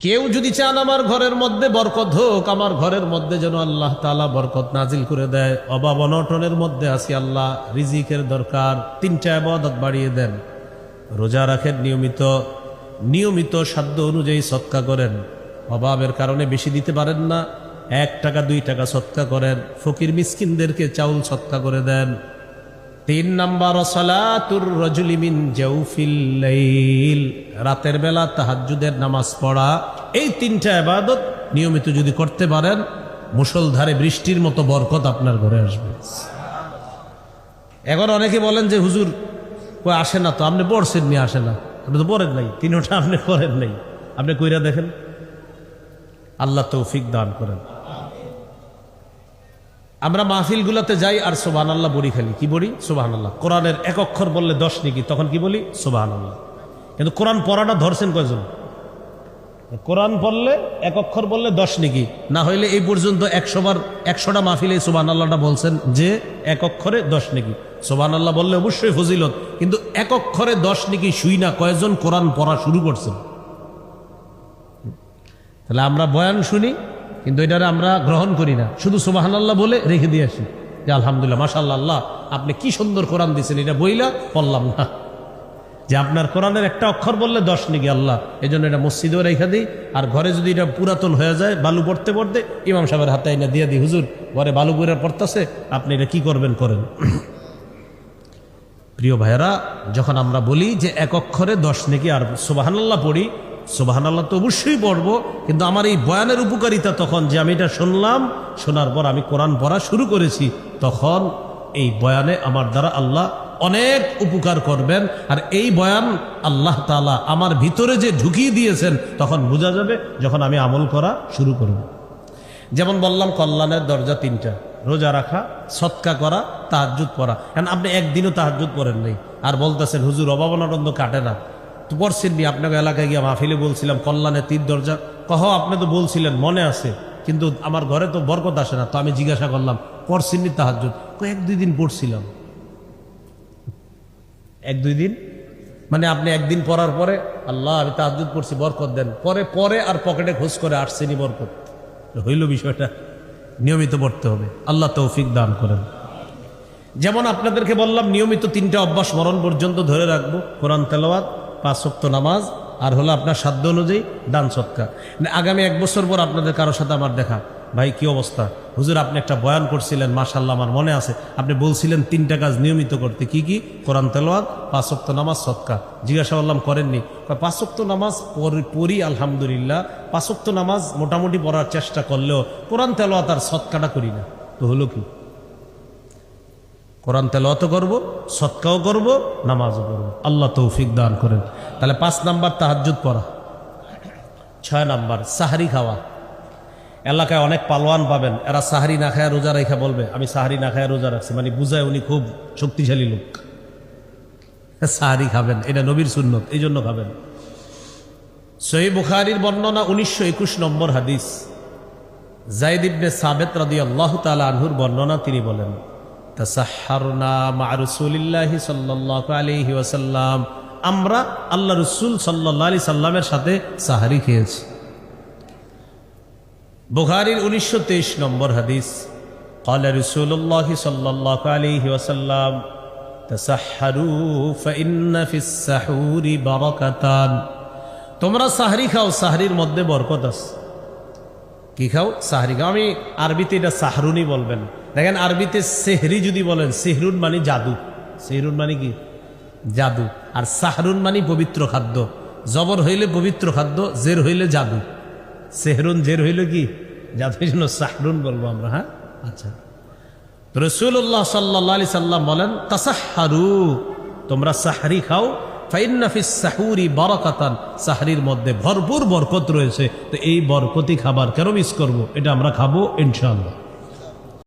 কেউ যদি চান আমার ঘরের মধ্যে বরকত হোক, আমার ঘরের মধ্যে যেন আল্লাহ তালা বরকত নাজিল করে দেয়। অভাব অনটনের মধ্যে আসি আল্লাহ, রিজিকের দরকার, তিনটা আবাদত বাড়িয়ে দেন। রোজা রাখেন নিয়মিত নিয়মিত সাধ্য অনুযায়ী সৎকা করেন। অভাবের কারণে বেশি দিতে পারেন না, এক টাকা, দুই টাকা সৎকা করেন। ফকির মিসকিনদেরকে চাউল সৎকা করে দেন। তিন নম্বর রাতের বেলা তাহাজ্জুদের নামাজ পড়া, এই তিনটা আবাদত নিয়মিত যদি করতে পারেন মুসলধারে বৃষ্টির মতো বরকত আপনার ঘরে আসবে। এখন অনেকে বলেন যে, হুজুর, কই আসে না তো? আপনি পড়ছেন নিয়ে আসে না। আপনি তো পড়েন নাই। তিনটা আপনি করেন নাই। আপনি কইরা দেখেন। আল্লাহ তৌফিক দান করেন। আমরা মাহফিলগুলোতে যাই আর সোবাহান আল্লাহ বড়ি খালি। কি বলি সোবাহান আল্লাহ কোরআনের এক অক্ষর বললে দশ নাকি, তখন কি বলি? সোবাহান আল্লাহ কিন্তু কোরআন পড়াটা ধরছেন কয়জন? কোরআন পড়লে এক অক্ষর বললে দশ নাকি। না হইলে এই পর্যন্ত একশো বার একশোটা মাহফিলে সোবাহান আল্লাহটা বলছেন যে এক অক্ষরে দশ নাকি। সোবাহান আল্লাহ বললে অবশ্যই ফজিলত, কিন্তু এক অক্ষরে দশ নাকি শুই না, কয়জন কোরআন পড়া শুরু করছেন? তাহলে আমরা বয়ান শুনি কিন্তু এটা আমরা গ্রহণ করি না। শুধু সুবাহান আল্লাহ বলে রেখে দিয়ে আসি। যে আলহামদুলিল্লাহ মাশাল্লাহ আল্লাহ আপনি কি সুন্দর কোরআন দিয়েছেন এটা বইলা পড়লাম না। যে আপনার কোরআনের একটা অক্ষর বললে দশ নাকি আল্লাহ এই জন্য এটা মসজিদেও রেখে দিই। আর ঘরে যদি এটা পুরাতন হয়ে যায়, বালু পড়তে পড়তে ইমাম সাহেবের হাতে এনে দিয়ে দিই, হুজুর, ঘরে বালু পুরা পড়তেছে, আপনি এটা কি করবেন, করেন। প্রিয় ভাইয়েরা, যখন আমরা বলি যে এক অক্ষরে দশ নেকি, আর সুবাহান্লাহ পড়ি সুবাহান্লাহ তো অবশ্যই পড়ব। কিন্তু আমার এই বয়ানের উপকারিতা তখন যে আমি এটা শুনলাম, শোনার পর আমি কোরআন পড়া শুরু করেছি, তখন এই বয়ানে আমার দ্বারা আল্লাহ অনেক উপকার করবেন। আর এই বয়ান আল্লাহ তালা আমার ভিতরে যে ঢুকিয়ে দিয়েছেন, তখন বোঝা যাবে যখন আমি আমল করা শুরু করব। যেমন বললাম, কল্যাণের দরজা তিনটা, রোজা রাখা, সৎকা করা তাহাজুদ পড়া। কারণ আপনি একদিনও তাহাজুদ পড়েন নাই। আর বলতেছেন, হুজুর অভাবনানন্দ কাটে না। তো পড়ছেন নি আপনাকে এলাকায় গিয়ে মাহফিলে বলছিলাম, কল্যাণের তীর দরজা। কহ, আপনি তো বলছিলেন, মনে আছে, কিন্তু আমার ঘরে তো বরকত আসে না, তো আমি জিজ্ঞাসা করলাম, পড়ছেন নি তাহাজুদ এক দুই দিন পড়ছিলাম। এক দুই দিন? মানে আপনি একদিন পড়ার পরে, আল্লাহ, আমি তাহাজুদ পড়ছি, বরকত দেন। পরে পরে আর পকেটে খোঁজ করে আসছেনি বরকত। হইল বিষয়টা, নিয়মিত পড়তে হবে। আল্লাহ তৌফিক দান করেন। যেমন আপনাদেরকে বললাম, নিয়মিত তিনটা অভ্যাস মরণ পর্যন্ত ধরে রাখব, কোরআন তেলাওয়াত পাঁচ শক্ত নামাজ আর হলো আপনার সাধ্য অনুযায়ী দান সৎকার। আগামী এক বছর পর আপনাদের কারোর সাথে আমার দেখা ভাই কি অবস্থা? হুজুর আপনি একটা বয়ান করছিলেন মাশাল্লাহ আমার মনে আছে। আপনি বলছিলেন তিনটা কাজ নিয়মিত করতে। কি কি? কোরআন তেলোয়াত পাঁচ শক্ত নামাজ সৎকা জিজ্ঞাসা করলাম করেননি? কয়, পাঁচ শক্ত নামাজ পড়ি- আলহামদুলিল্লাহ। পাঁচ শক্ত নামাজ মোটামুটি পড়ার চেষ্টা করলেও কোরআন তেলোয়াত আর সৎকাটা করি না। তো হলো কি? কোরআন তেলাওয়াতও করব সৎকাও করব, নামাজও করব আল্লাহ তৌফিক দান করেন। তাহলে পাঁচ নাম্বার তাহাজ্জুদ পড়া। ছয় নাম্বার, সাহারি খাওয়া। এলাকায় অনেক পালোয়ান পাবেন। এরা সাহারি না খায় রোজা রেখা বলবে, আমি সাহারি না খায় রোজা রাখছি। মানে বুঝায় উনি খুব শক্তিশালী লোক। সাহারি খাবেন, এটা নবীর সুন্নত, এই জন্য খাবেন। সহি বুখারির বর্ণনা উনিশশো একুশ নম্বর হাদিস। জাইদ ইবনে সাবেত রাদি আল্লাহ তালা আনহুর বর্ণনা তিনি বলেন তাসাহারনা মা রসুলিল্লাহি সাল্লাহ আলহি ওয়াসাল্লাম আমরা আল্লাহ রসুল সাল্লাহ আলি সাল্লামের সাথে সাহারি খেয়েছি বুখারির উনিশশো তেইশ নম্বর হাদিস قال رسول الله صلى الله عليه وسلم تسحروا فإن في السحور بركتان তোমরা সাহারি খাও সাহারির মধ্যে বরকত আছে কি খাও সাহারি খাও আমি আরবিতে এটা সাহরুনি বলবেন দেখেন আরবিতে সেহরি যদি বলেন, সেহরুন মানে জাদু। সেহরুন মানে কি? জাদু। আর সাহরুন মানে পবিত্র খাদ্য। জবর হইলে পবিত্র খাদ্য, জের হইলে জাদু। সেহরুন, জের হইলে কি? জাদু জন্য সাহরুন বলব আমরা হ্যাঁ? আচ্ছা। রসুল্লাহ সাল্লাহ আলি সাল্লাম বলেন তাসাহারু তোমরা সাহারি খাও ফাইন্নাফিস সাহুরি বরকাতান। সাহারির মধ্যে ভরপুর বরকত রয়েছে। তো এই বরকতি খাবার কেন মিস করব? এটা আমরা খাব ইনশাল্লাহ